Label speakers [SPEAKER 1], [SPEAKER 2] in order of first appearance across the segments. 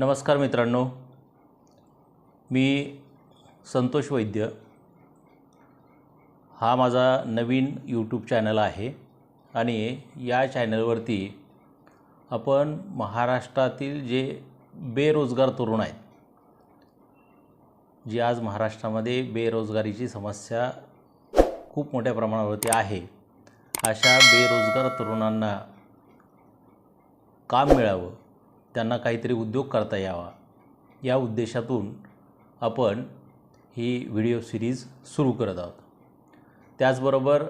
[SPEAKER 1] नमस्कार मित्रांनो. मी संतोष वैद्य. हा माझा नवीन यूट्यूब चॅनल आहे आणि या चॅनलवरती आपण महाराष्ट्रातील जे बेरोजगार तरुण आहेत जी आज महाराष्ट्रामध्ये बेरोजगारीची समस्या खूप मोठ्या प्रमाणावरती आहे अशा बेरोजगार तरुणांना काम मिळावं. त्यांना काहीतरी उद्योग करता यावा. या उद्देशातून आपण ही व्हिडिओ सिरीज सुरू करत आहोत. त्याचबरोबर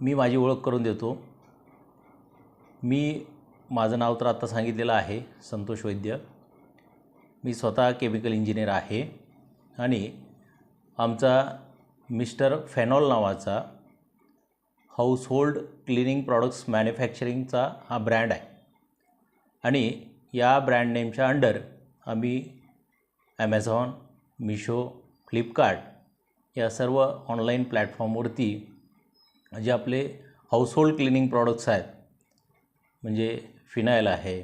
[SPEAKER 1] मी माझी ओळख करून देतो. मी माझं नाव तर आत्ता सांगितलेलं आहे संतोष वैद्य. मी स्वतः केमिकल इंजिनियर आहे आणि आमचा मिस्टर फेनॉल नावाचा हाऊसहोल्ड क्लिनिंग प्रॉडक्ट्स मॅन्युफॅक्चरिंगचा हा ब्रँड आहे. आणि या ब्रँड नेमच्या अंडर आम्ही ॲमेझॉन मिशो फ्लिपकार्ट या सर्व ऑनलाईन प्लॅटफॉर्मवरती जे आपले हाऊसहोल्ड क्लिनिंग प्रॉडक्ट्स आहेत म्हणजे फिनाईल आहे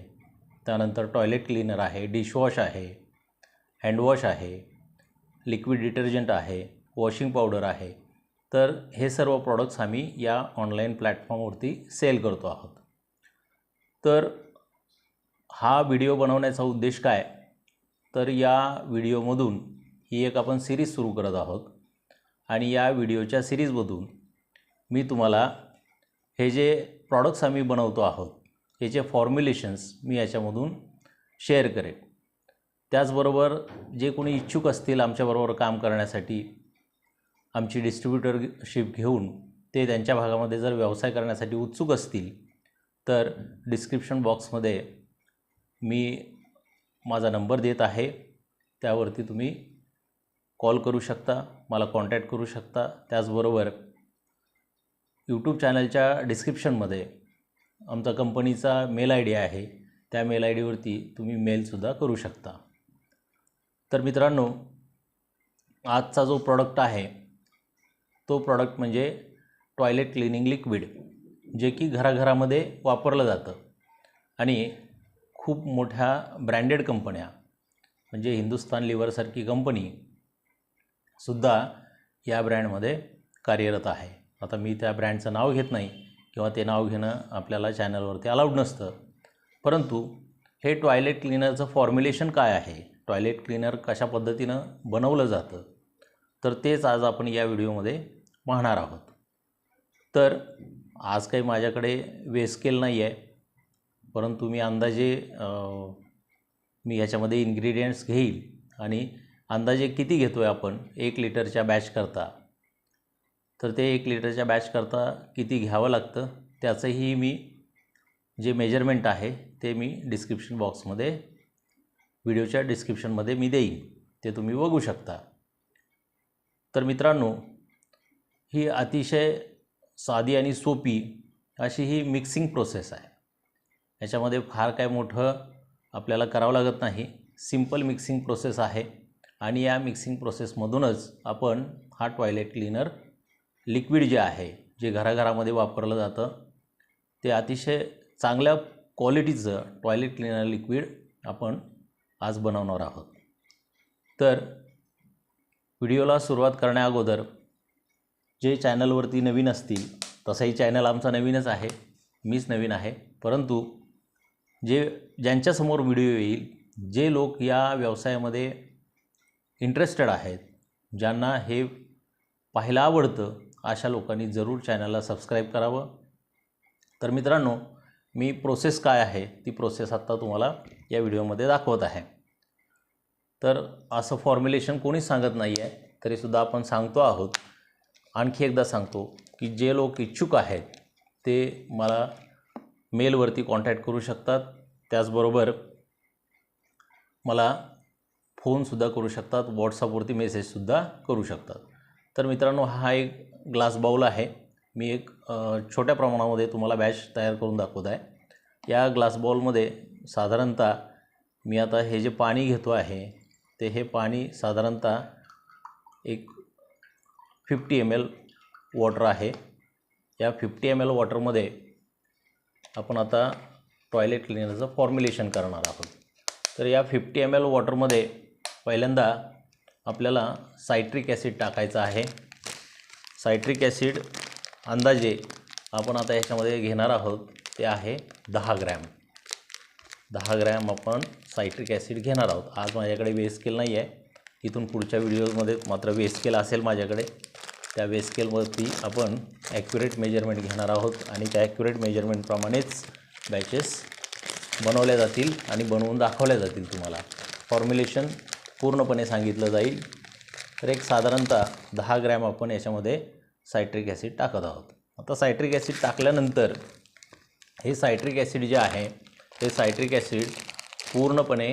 [SPEAKER 1] त्यानंतर टॉयलेट क्लीनर आहे डिशवॉश आहे हँडवॉश आहे लिक्विड डिटर्जंट आहे वॉशिंग पावडर आहे तर हे सर्व प्रॉडक्ट्स आम्ही या ऑनलाईन प्लॅटफॉर्मवरती सेल करतो आहोत. तर हा व्हिडिओ बनवण्याचा उद्देश काय? तर या व्हिडिओमधून ही एक आपण सिरीज सुरू करत आहोत. आणि या व्हिडिओच्या सिरीजमधून मी तुम्हाला हे जे प्रॉडक्ट्स आम्ही बनवतो आहोत याचे फॉर्म्युलेशन्स मी याच्यामधून शेअर करेन. त्याचबरोबर जे कोणी इच्छुक असतील आमच्याबरोबर काम करण्यासाठी आमची डिस्ट्रीब्युटरशिप घेऊन ते त्यांच्या भागामध्ये जर व्यवसाय करण्यासाठी उत्सुक असतील तर डिस्क्रिप्शन बॉक्समध्ये मी माझा नंबर देत आहे त्यावरती तुम्ही कॉल करू शकता मला कॉन्टॅक्ट करू शकता. त्याचबरोबर यूट्यूब चॅनलच्या डिस्क्रिप्शनमध्ये आमचा कंपनीचा मेल आय डी आहे त्या मेल आय डीवरती तुम्ही मेलसुद्धा करू शकता. तर मित्रांनो आजचा जो प्रॉडक्ट आहे तो प्रॉडक्ट म्हणजे टॉयलेट क्लिनिंग लिक्विड जे की घराघरामध्ये वापरलं जातं. आणि खूप मोठ्या ब्रँडेड कंपन्या म्हणजे हिंदुस्तान लिव्हरसारखी कंपनीसुद्धा या ब्रँडमध्ये कार्यरत आहे. आता मी त्या ब्रँडचं नाव घेत नाही किंवा ते नाव घेणं आपल्याला चॅनलवरती अलाउड नसतं. परंतु हे टॉयलेट क्लिनरचं फॉर्म्युलेशन काय आहे? टॉयलेट क्लिनर कशा पद्धतीनं बनवलं जातं? तर तेच आज आपण या व्हिडिओमध्ये पाहणार आहोत. तर आज काही माझ्याकडे वेस्केल नाही आहे. परंतु मी अंदाजे मी ह्याच्यामध्ये इन्ग्रेडियंट्स घेईल. आणि अंदाजे किती घेतो आहे आपण? एक लिटरच्या बॅच करता. तर ते एक लिटरच्या बॅच करता किती घ्यावं लागतं? त्याचंही मी जे मेजरमेंट आहे ते मी डिस्क्रिप्शन बॉक्समध्ये व्हिडिओच्या डिस्क्रिप्शनमध्ये मी देईन. ते तुम्ही बघू शकता. तर मित्रांनो ही अतिशय साधी आणि सोपी अशी ही मिक्सिंग प्रोसेस आहे. याच्यामध्ये फार काय मोठं आपल्याला करावं लागत नाही. सिंपल मिक्सिंग प्रोसेस आहे. आणि या मिक्सिंग प्रोसेसमधूनच आपण हा टॉयलेट क्लीनर लिक्विड जे आहे जे घराघरामध्ये वापरलं जातं ते अतिशय चांगल्या क्वालिटीचं टॉयलेट क्लीनर लिक्विड आपण आज बनवणार आहोत. तर व्हिडिओला सुरुवात करण्याअगोदर जे चॅनलवरती नवीन असतील तसंही चॅनल आमचा नवीनच आहे. मीच नवीन आहे. परंतु जे ज्यांच्यासमोर व्हिडिओ येईल जे लोक या व्यवसायामध्ये इंटरेस्टेड आहेत ज्यांना हे पाहायला आवडतं अशा लोकांनी जरूर चॅनलला सबस्क्राईब करावं. तर मित्रांनो मी प्रोसेस काय आहे ती प्रोसेस आत्ता तुम्हाला या व्हिडिओमध्ये दाखवत आहे. तर असं फॉर्म्युलेशन कोणीच सांगत नाही आहे तरीसुद्धा आपण सांगतो आहोत. आणखी एकदा सांगतो की जे लोक इच्छुक आहेत ते मला मेलवरती कॉन्टॅक्ट करू शकतात. त्याचबरोबर मला फोनसुद्धा करू शकतात. व्हॉट्सअपवरती मेसेजसुद्धा करू शकतात. तर मित्रांनो हा एक ग्लास बाऊल आहे. मी एक छोट्या प्रमाणामध्ये तुम्हाला बॅच तयार करून दाखवत आहे. या ग्लास बाऊलमध्ये साधारणतः मी आता हे जे पाणी घेतो आहे ते हे पाणी साधारणतः एक फिफ्टी एम एल वॉटर आहे. या फिफ्टी एम एल वॉटरमध्ये आपण आता टॉयलेट क्लिनरचं फॉर्म्युलेशन करणार आहोत. तर या फिफ्टी एम एल वॉटरमध्ये पहिल्यांदा आपल्याला सायट्रिक ॲसिड टाकायचं आहे. सायट्रिक ॲसिड अंदाजे आपण आता ह्याच्यामध्ये घेणार आहोत ते आहे दहा ग्रॅम. दहा ग्रॅम आपण सायट्रिक ॲसिड घेणार आहोत. आज माझ्याकडे वे स्केल नाही आहे इथून पुढच्या व्हिडिओमध्ये मात्र वे स्केल असेल माझ्याकडे. त्या वेस्केलवरती आपण ॲक्युरेट मेजरमेंट घेणार आहोत आणि त्या ॲक्युरेट मेजरमेंटप्रमाणेच बॅचेस बनवल्या जातील आणि बनवून दाखवल्या जातील तुम्हाला. फॉर्म्युलेशन पूर्णपणे सांगितलं जाईल. तर एक साधारणतः दहा ग्रॅम आपण याच्यामध्ये सायट्रिक ॲसिड टाकत आहोत. आता सायट्रिक ॲसिड टाकल्यानंतर हे सायट्रिक ॲसिड जे आहे ते सायट्रिक ॲसिड पूर्णपणे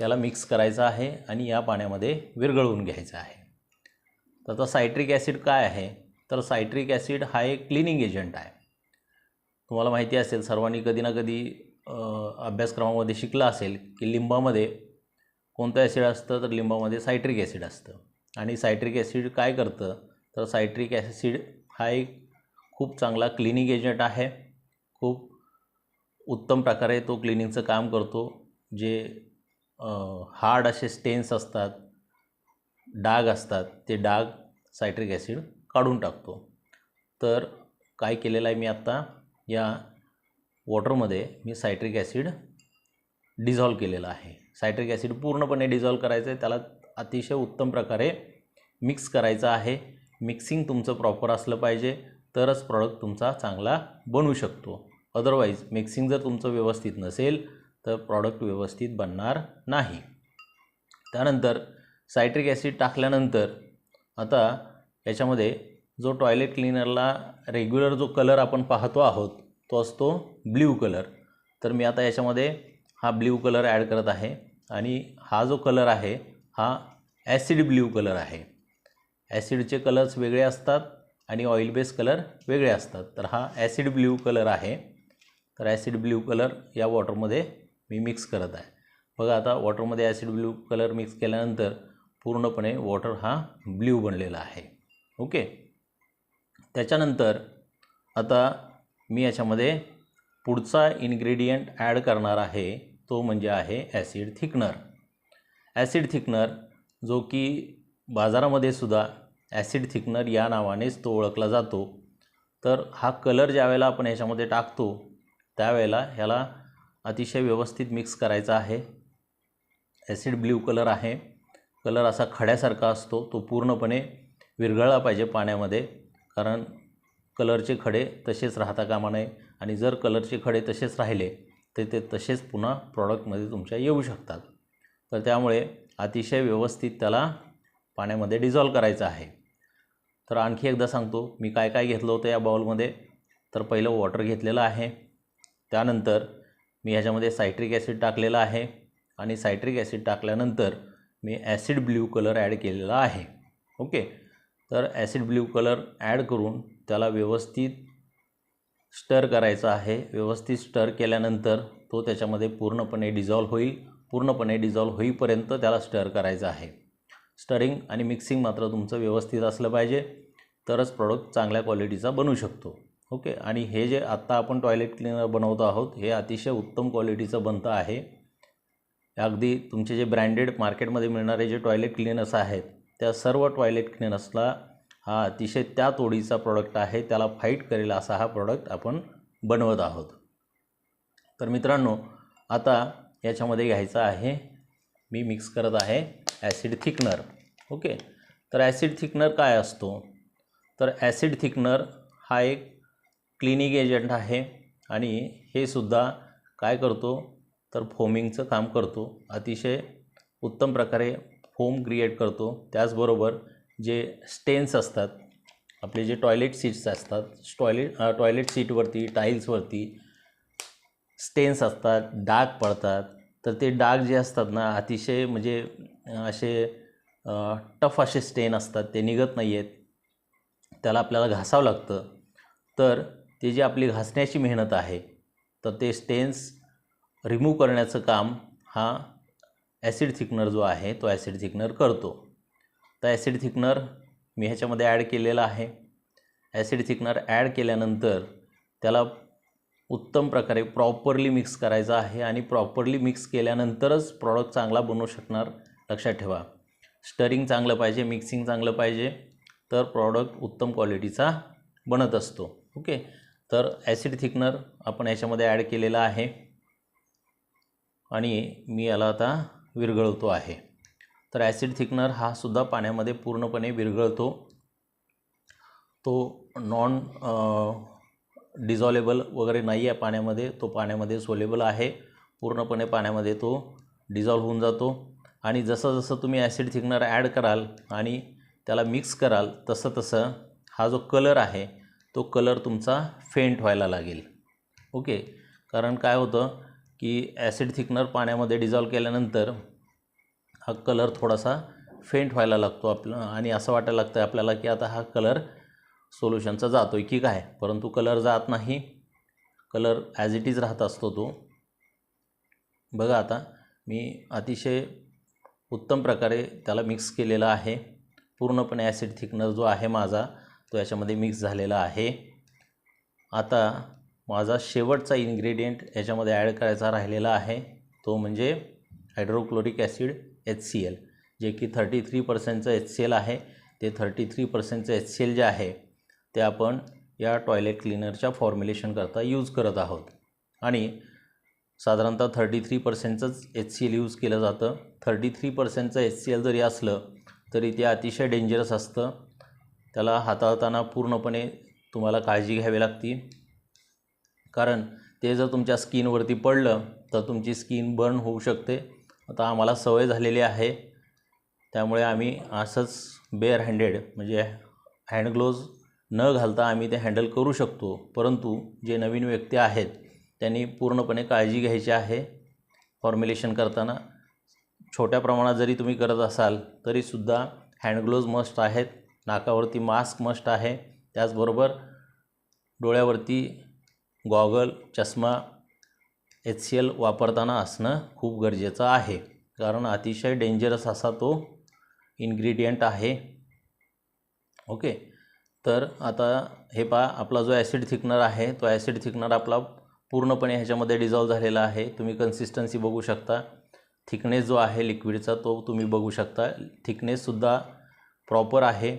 [SPEAKER 1] याला मिक्स करायचं आहे आणि या पाण्यामध्ये विरघळवून घ्यायचं आहे. तर आता सायट्रिक ॲसिड काय आहे? तर सायट्रिक ॲसिड हा एक क्लिनिंग एजंट आहे. तुम्हाला माहिती असेल सर्वांनी कधी ना कधी अभ्यासक्रमामध्ये शिकलं असेल की लिंबामध्ये कोणतं ॲसिड असतं? तर लिंबामध्ये सायट्रिक ॲसिड असतं. आणि सायट्रिक ॲसिड काय करतं? तर सायट्रिक ॲसिड हा एक खूप चांगला क्लिनिंग एजंट आहे. खूप उत्तम प्रकारे तो क्लिनिंगचं काम करतो. जे हार्ड असे स्टेन्स असतात डाग असतात ते डाग सायट्रिक ॲसिड काढून टाकतो. तर काय केलेलं आहे मी आत्ता? या वॉटरमध्ये मी सायट्रिक ॲसिड डिझॉल्व केलेलं आहे. सायट्रिक ॲसिड पूर्णपणे डिझॉल्व करायचं आहे त्याला अतिशय उत्तम प्रकारे मिक्स करायचं आहे. मिक्सिंग तुमचं प्रॉपर असलं पाहिजे तरच प्रॉडक्ट तुमचा चांगला बनू शकतो. अदरवाईज मिक्सिंग जर तुमचं व्यवस्थित नसेल तर प्रॉडक्ट व्यवस्थित बनणार नाही. त्यानंतर सायट्रिक ॲसिड टाकल्यानंतर आता याच्यामध्ये जो टॉयलेट क्लीनरला रेग्युलर जो कलर आपण पाहतो आहोत तो असतो ब्ल्यू कलर. तर मी आता याच्यामध्ये हा ब्ल्यू कलर ॲड करत आहे आणि हा जो कलर आहे हा ॲसिड ब्ल्यू कलर आहे. ॲसिडचे कलर्स वेगळे असतात आणि ऑइल बेस कलर वेगळे असतात. तर हा ॲसिड ब्ल्यू कलर आहे. तर ॲसिड ब्ल्यू कलर या वॉटरमध्ये मी मिक्स करत आहे. बघा आता वॉटरमध्ये ॲसिड ब्ल्यू कलर मिक्स केल्यानंतर पूर्णपणे वॉटर हा ब्ल्यू बनलेला आहे. ओके? त्याच्यानंतर आता मी याच्यामध्ये पुढचा इन्ग्रेडियंट ॲड करणार आहे तो म्हणजे आहे ॲसिड थिकनर ॲसिड थिकनर जो की बाजारामध्ये सुद्धा ॲसिड थिकनर या नावानेच तो ओळखला जातो. तर हा कलर ज्यावेळेला आपण याच्यामध्ये टाकतो त्यावेळेला ह्याला अतिशय व्यवस्थित मिक्स करायचा आहे. ॲसिड ब्ल्यू कलर आहे. कलर असा खड्यासारखा असतो तो पूर्णपणे विरघळला पाहिजे पाण्यामध्ये कारण कलरचे खडे तसेच राहता कामा नये आणि जर कलरचे खडे तसेच राहिले तर ते तसेच पुन्हा प्रॉडक्टमध्ये तुमच्या येऊ शकतात. तर त्यामुळे अतिशय व्यवस्थित त्याला पाण्यामध्ये डिझॉल्व करायचं आहे. तर आणखी एकदा सांगतो मी काय काय घेतलं होतं या बाउलमध्ये तर पहिलं वॉटर घेतलेलं आहे. त्यानंतर मी ह्याच्यामध्ये सायट्रिक ॲसिड टाकलेलं आहे आणि सायट्रिक ॲसिड टाकल्यानंतर मी ॲसिड ब्ल्यू कलर ॲड केलेला आहे. ओके? तर ॲसिड ब्ल्यू कलर ॲड करून त्याला व्यवस्थित स्टर करायचा आहे. व्यवस्थित स्टर केल्यानंतर तो त्याच्यामध्ये पूर्णपणे डिझॉल्व होईल. पूर्णपणे डिझॉल्व होईपर्यंत त्याला स्टर करायचं आहे. स्टरिंग आणि मिक्सिंग मात्र तुमचं व्यवस्थित असलं पाहिजे. तरच प्रॉडक्ट चांगल्या क्वालिटीचा बनू शकतो. ओके? आणि हे जे आत्ता आपण टॉयलेट क्लिनर बनवतो आहोत हे अतिशय उत्तम क्वालिटीचं बनतं आहे. अगदी तुमचे जे ब्रँडेड मार्केटमध्ये मिळणारे जे टॉयलेट क्लिनर्स आहेत त्या सर्व टॉयलेट क्लिनर्सला हा अतिशय त्या तोडीचा प्रॉडक्ट आहे त्याला फाईट करेल असा हा प्रॉडक्ट आपण बनवत आहोत. तर मित्रांनो आता याच्यामध्ये घ्यायचं आहे मी मिक्स करत आहे ॲसिड थिकनर. ओके? तर ॲसिड थिकनर काय असतो? तर ॲसिड थिकनर हा एक क्लिनिक एजंट आहे आणि हे सुद्धा काय करतो? तर फोमिंगचं काम करतो. अतिशय उत्तम प्रकारे फोम क्रिएट करतो. त्याचबरोबर जे स्टेन्स असतात आपले जे टॉयलेट सीट्स असतात टॉयलेट टॉयलेट सीटवरती टाईल्सवरती स्टेन्स असतात डाग पडतात. तर ते डाग जे असतात ना अतिशय म्हणजे असे टफ असे स्टेन असतात. ते निघत नाही आहेत त्याला आपल्याला घासावं लागतं. तर ते जी आपली घासण्याची मेहनत आहे तर ते स्टेन्स रिमूव्ह करण्याचं काम हा ॲसिड थिकनर जो आहे तो ॲसिड थिकनर करतो. तर ॲसिड थिकनर मी ह्याच्यामध्ये ॲड केलेला आहे. ॲसिड थिकनर ॲड केल्यानंतर त्याला उत्तम प्रकारे प्रॉपरली मिक्स करायचं आहे आणि प्रॉपरली मिक्स केल्यानंतरच प्रॉडक्ट चांगला बनवू शकणार लक्षात ठेवा. स्टरिंग चांगलं पाहिजे मिक्सिंग चांगलं पाहिजे तर प्रॉडक्ट उत्तम क्वालिटीचा बनत असतो. ओके तर ॲसिड थिकनर आपण याच्यामध्ये ॲड केलेला आहे. आणि मी याला आता विरघळवतो आहे. तर ॲसिड थिकनर हा सुद्धा पाण्यामध्ये पूर्णपणे विरघळतो. तो नॉन डिझॉलेबल वगैरे नाही आहे पाण्यामध्ये तो पाण्यामध्ये सोलेबल आहे. पूर्णपणे पाण्यामध्ये तो डिझॉल्व होऊन जातो. आणि जसं जसं तुम्ही ॲसिड थिकनर ॲड कराल आणि त्याला मिक्स कराल तसं तसं हा जो कलर आहे तो कलर तुमचा फेंट व्हायला लागेल. ओके? कारण काय होतं की ॲसिड थिकनर पाण्यामध्ये डिझॉल्व केल्यानंतर हा कलर थोडासा फेंट व्हायला लागतो आपलं आणि असं वाटायला लागतं आपल्याला की आता हा कलर सोल्युशनचा जातो आहे की काय? परंतु कलर जात नाही. कलर ॲज इट इज राहत असतो तो. बघा आता मी अतिशय उत्तम प्रकारे त्याला मिक्स केलेला आहे. पूर्णपणे ॲसिड थिकनर जो आहे माझा तो याच्यामध्ये मिक्स झालेला आहे. आता माझा शेवटचा इन्ग्रेडियंट याच्यामध्ये ॲड करायचा राहिलेला आहे. तो म्हणजे hydrochloric acid H C L जे की थर्टी थ्री पर्सेंटचं एच सी एल आहे. ते थर्टी थ्री पर्सेंटचं एच सी एल जे आहे ते आपण या टॉयलेट क्लिनरच्या फॉर्म्युलेशनकरता यूज करत आहोत. आणि साधारणतः थर्टी थ्री पर्सेंटचंच एच सी एल यूज केलं जातं. थर्टी थ्री पर्सेंटचं एच सी एल जरी असलं तरी ते अतिशय डेंजरस असतं. त्याला हाताळताना पूर्णपणे तुम्हाला काळजी घ्यावी लागते. कारण ते जर तुमच्या स्किनवरती पडलं तर तुमची स्किन बर्न होऊ शकते. आता आम्हाला सवय झालेली आहे. त्यामुळे आम्ही असंच बेअर हँडेड म्हणजे हँडग्लोज न घालता आम्ही ते हँडल करू शकतो. परंतु जे नवीन व्यक्ती आहेत त्यांनी पूर्णपणे काळजी घ्यायची आहे. फॉर्म्युलेशन करताना छोट्या प्रमाणात जरी तुम्ही करत असाल तरीसुद्धा हँडग्लोव्ज मस्ट आहेत. नाकावरती मास्क मस्ट आहे. त्याचबरोबर डोळ्यावरती गॉगल चष्मा एच सी एल वापरताना असणं खूप गरजेचं आहे. कारण अतिशय डेंजरस असा तो इन्ग्रेडियंट आहे. ओके तर आता हे पहा आपला जो ॲसिड थिकनर आहे तो ॲसिड थिकनर आपला पूर्णपणे ह्याच्यामध्ये डिझॉल्व झालेला आहे. तुम्ही कन्सिस्टन्सी बघू शकता. थिकनेस जो आहे लिक्विडचा तो तुम्ही बघू शकता. थिकनेससुद्धा प्रॉपर आहे.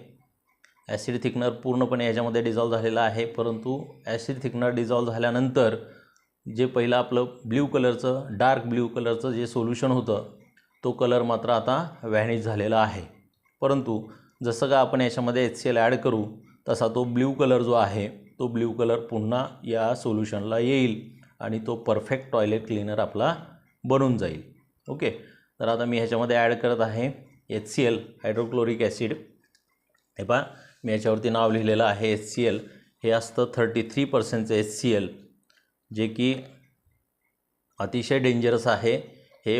[SPEAKER 1] ॲसिड थिकनर पूर्णपणे याच्यामध्ये डिझॉल्व झालेला आहे. परंतु ॲसिड थिकनर डिझॉल्व झाल्यानंतर जे पहिलं आपलं ब्ल्यू कलरचं डार्क ब्ल्यू कलरचं जे सोल्युशन होतं तो कलर मात्र आता व्हॅनिश झालेला आहे. परंतु जसं का आपण याच्यामध्ये एच सी एल ॲड करू तसा तो ब्ल्यू कलर जो आहे तो ब्ल्यू कलर पुन्हा या सोल्युशनला येईल आणि तो परफेक्ट टॉयलेट क्लीनर आपला बनून जाईल. ओके? तर आता मी ह्याच्यामध्ये ॲड करत आहे H C L hydrochloric acid हे पहा मी याच्यावरती नाव लिहिलेलं आहे एच सी एल हे असतं थर्टी थ्री पर्सेंटचं एच सी एल जे की अतिशय डेंजरस आहे. हे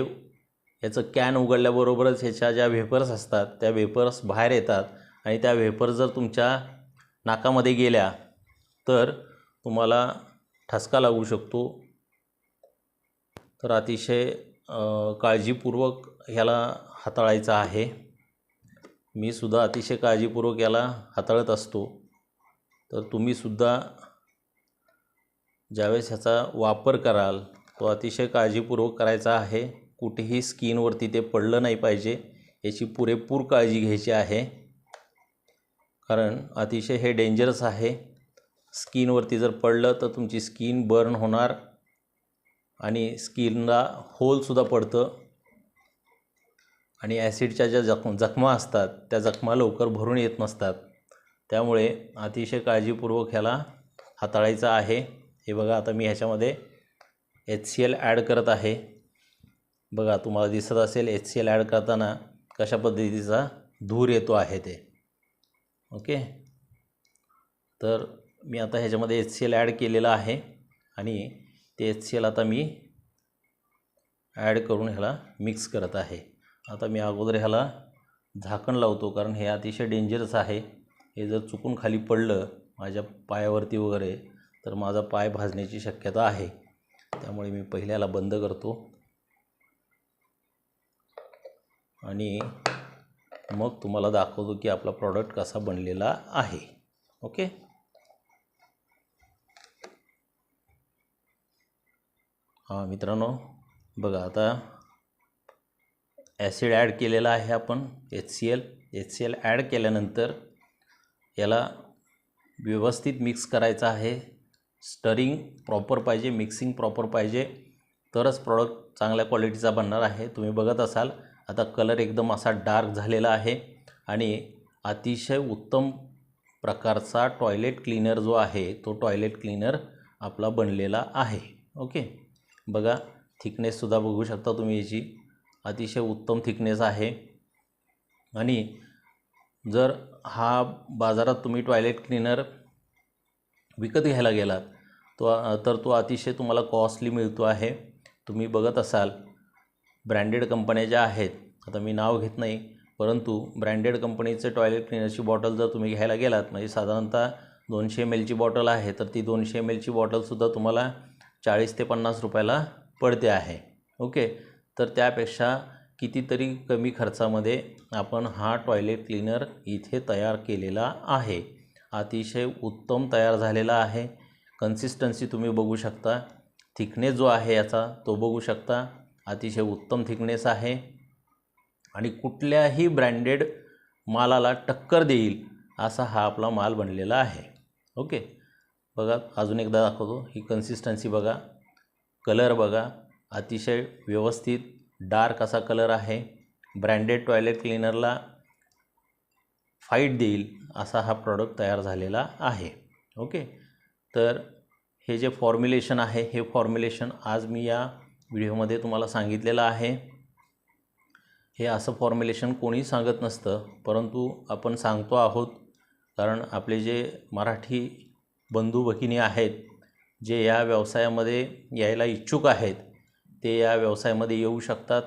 [SPEAKER 1] याचं कॅन उघडल्याबरोबरच ह्याच्या ज्या वेपर्स असतात त्या वेपर्स बाहेर येतात आणि त्या वेपर्स जर तुमच्या नाकामध्ये गेल्या तर तुम्हाला ठसका लागू शकतो. तर अतिशय काळजीपूर्वक ह्याला हाताळायचं आहे. मी सुद्धा अतिशय काळजीपूर्वक याला हाताळत असतो. तर तुम्हीसुद्धा ज्यावेळेस ह्याचा वापर कराल तो अतिशय काळजीपूर्वक करायचा आहे. कुठेही स्किनवरती ते पडलं नाही पाहिजे याची पुरेपूर काळजी घ्यायची आहे. कारण अतिशय हे डेंजरस आहे. स्किनवरती जर पडलं तर तुमची स्किन बर्न होणार आणि स्किनला होलसुद्धा पडतं. आणि ॲसिडच्या ज्या जखम जखमा असतात त्या जखमा लवकर भरून येत नसतात. त्यामुळे अतिशय काळजीपूर्वक ह्याला हाताळायचं आहे. हे बघा आता मी ह्याच्यामध्ये एच सी एल ॲड करत आहे. बघा तुम्हाला दिसत असेल एच सी एल ॲड करताना कशा पद्धतीचा धूर येतो आहे ते. ओके? तर मी आता ह्याच्यामध्ये एच सी एल ॲड केलेलं आहे आणि ते एच सी एल आता मी ॲड करून ह्याला मिक्स करत आहे. आता मी अगोदर ह्याला झाकण लावतो कारण हे अतिशय डेंजरस आहे. हे जर चुकून खाली पडलं माझ्या पायावरती वगैरे तर माझा पाय भाजण्याची शक्यता आहे. त्यामुळे मी पहिल्याला बंद करतो. आणि मग तुम्हाला दाखवतो की आपला प्रॉडक्ट कसा बनलेला आहे. ओके हां मित्रांनो बघा आता ॲसिड ॲड केलेला आहे आपण H C L H C L add केल्यानंतर याला व्यवस्थित मिक्स करायचं आहे. स्टरिंग प्रॉपर पाहिजे मिक्सिंग प्रॉपर पाहिजे. तरच प्रॉडक्ट चांगल्या क्वालिटीचा बनणार आहे. तुम्ही बघत असाल आता कलर एकदम असा डार्क झालेला आहे आणि अतिशय उत्तम प्रकारचा टॉयलेट क्लीनर जो आहे तो टॉयलेट क्लीनर आपला बनलेला आहे. ओके? बघा थिकनेससुद्धा बघू शकता तुम्ही याची. अतिशय उत्तम थिकनेस आहे. आणि जर हा बाजारात तुम्ही टॉयलेट क्लीनर विकत घ्यायला गेलात तो तर तो अतिशय तुम्हाला कॉस्टली मिळतो आहे. तुम्ही बघत असाल ब्रँडेड कंपन्या ज्या आहेत आता मी नाव घेत नाही परंतु ब्रँडेड कंपनीचे टॉयलेट क्लीनरची बॉटल जर तुम्ही घ्यायला गेलात म्हणजे साधारणतः दोनशे एम एलची बॉटल आहे तर ती दोनशे एम एलची बॉटलसुद्धा तुम्हाला चाळीस ते पन्नास रुपयाला पडते आहे. ओके तर त्यापेक्षा कितीतरी कमी खर्चामध्ये आपण हा टॉयलेट क्लीनर इथे तयार केलेला आहे. अतिशय उत्तम तयार झालेला आहे. कन्सिस्टन्सी तुम्ही बघू शकता. थिकनेस जो आहे याचा तो बघू शकता. अतिशय उत्तम थिकनेस आहे. आणि कुठल्याही ब्रँडेड मालाला टक्कर देईल असा हा आपला माल बनलेला आहे. ओके बघा अजून एकदा दाखवतो. ही कन्सिस्टन्सी बघा. कलर बघा. अतिशय व्यवस्थित डार्क असा कलर आहे. ब्रँडेड टॉयलेट क्लीनरला फाईट देईल असा हा प्रॉडक्ट तयार झालेला आहे. ओके? तर हे जे फॉर्म्युलेशन आहे हे फॉर्म्युलेशन आज मी या व्हिडिओमध्ये तुम्हाला सांगितलेलं आहे. हे असं फॉर्म्युलेशन कोणी सांगत नसतं परंतु आपण सांगतो आहोत. कारण आपले जे मराठी बंधू भगिनी आहेत जे या व्यवसायामध्ये यायला इच्छुक आहेत ते या व्यवसायामध्ये येऊ शकतात.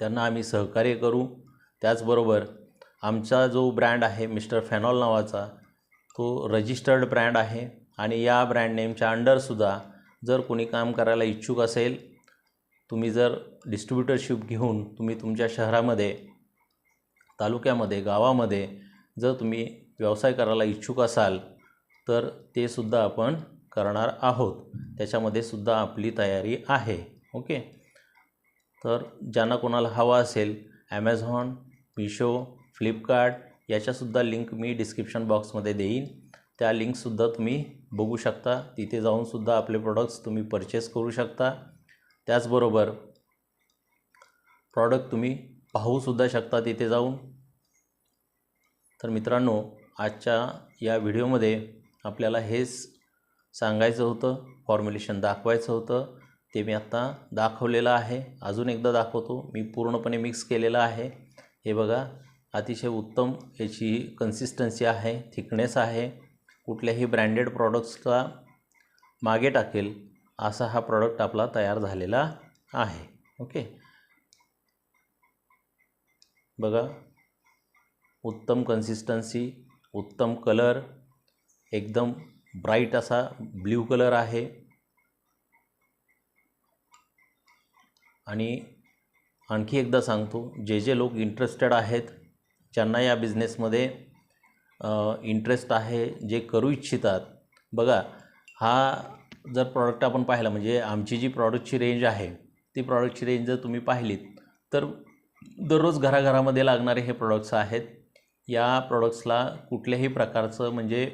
[SPEAKER 1] त्यांना आम्ही सहकार्य करू. त्याचबरोबर आमचा जो ब्रँड आहे मिस्टर फॅनॉल नावाचा तो रजिस्टर्ड ब्रँड आहे आणि या ब्रँड नेमच्या अंडरसुद्धा जर कोणी काम करायला इच्छुक असेल तुम्ही जर डिस्ट्रीब्युटरशिप घेऊन तुम्ही तुमच्या शहरामध्ये तालुक्यामध्ये गावामध्ये जर तुम्ही व्यवसाय करायला इच्छुक असाल तर ते सुद्धा आपण करणार आहोत. त्याच्यामध्ये सुद्धा आपली तयारी आहे. ओके? तर ज्यांना कोणाला हवा असेल ॲमेझॉन मिशो फ्लिपकार्ट याच्यासुद्धा लिंक मी डिस्क्रिप्शन बॉक्समध्ये देईन. त्या लिंकसुद्धा तुम्ही बघू शकता. तिथे जाऊनसुद्धा आपले प्रोडक्ट्स तुम्ही परचेस करू शकता. त्याचबरोबर प्रॉडक्ट तुम्ही पाहूसुद्धा शकता तिथे जाऊन. तर मित्रांनो आजच्या या व्हिडिओमध्ये आपल्याला हेच सांगायचं होतं फॉर्म्युलेशन दाखवायचं होतं. ते मी आत्ता दाखवलेलं आहे. अजून एकदा दाखवतो. मी पूर्णपणे मिक्स केलेलं आहे. हे बघा अतिशय उत्तम याची कन्सिस्टन्सी आहे थिकनेस आहे. कुठल्याही ब्रँडेड प्रॉडक्ट्सला मागे टाकेल असा हा प्रॉडक्ट आपला तयार झालेला आहे. ओके बघा उत्तम कन्सिस्टन्सी उत्तम कलर एकदम ब्राईट असा ब्ल्यू कलर आहे. आणि आणखी एकदा सांगतो जे जे लोक इंटरेस्टेड आहेत ज्यांना या बिझनेसमध्ये इंटरेस्ट आहे जे करू इच्छितात. बघा हा जर प्रॉडक्ट आपण पाहिला म्हणजे आमची जी प्रॉडक्टची रेंज आहे ती प्रॉडक्टची रेंज जर तुम्ही पाहिलीत तर दररोज घराघरामध्ये लागणारे हे प्रोडक्ट्स आहेत. या प्रोडक्ट्सला कुठल्याही प्रकारचं म्हणजे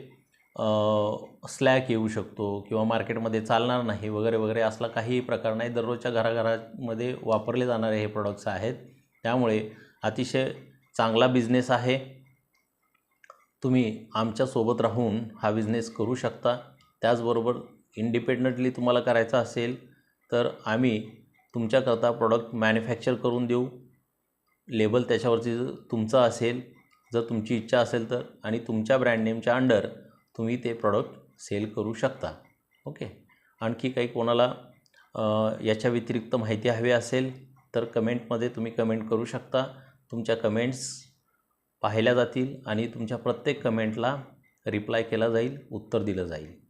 [SPEAKER 1] स्लॅक येऊ शकतो किंवा मार्केटमध्ये चालणार नाही वगैरे वगैरे असला काहीही प्रकार नाही. दररोजच्या घराघरामध्ये वापरले जाणारे हे प्रोडक्ट्स आहेत. त्यामुळे अतिशय चांगला बिझनेस आहे. तुम्ही आमच्यासोबत राहून हा बिझनेस करू शकता. त्याचबरोबर इंडिपेंडंटली तुम्हाला करायचा असेल तर आम्ही तुमच्याकरता प्रॉडक्ट मॅन्युफॅक्चर करून देऊ. लेबल त्याच्यावरती तुमचं असेल जर तुमची इच्छा असेल तर आणि तुमच्या ब्रँड नेमच्या अंडर तुम्ही ते प्रॉडक्ट सेल करू शकता. ओके आणखी काही कोणाला याच्या व्यतिरिक्त माहिती हवी असेल तर कमेंटमध्ये तुम्ही कमेंट करू शकता. तुमच्या कमेंट्स पाहिल्या जातील आणि तुमच्या प्रत्येक कमेंटला रिप्लाय केला जाईल उत्तर दिलं जाईल.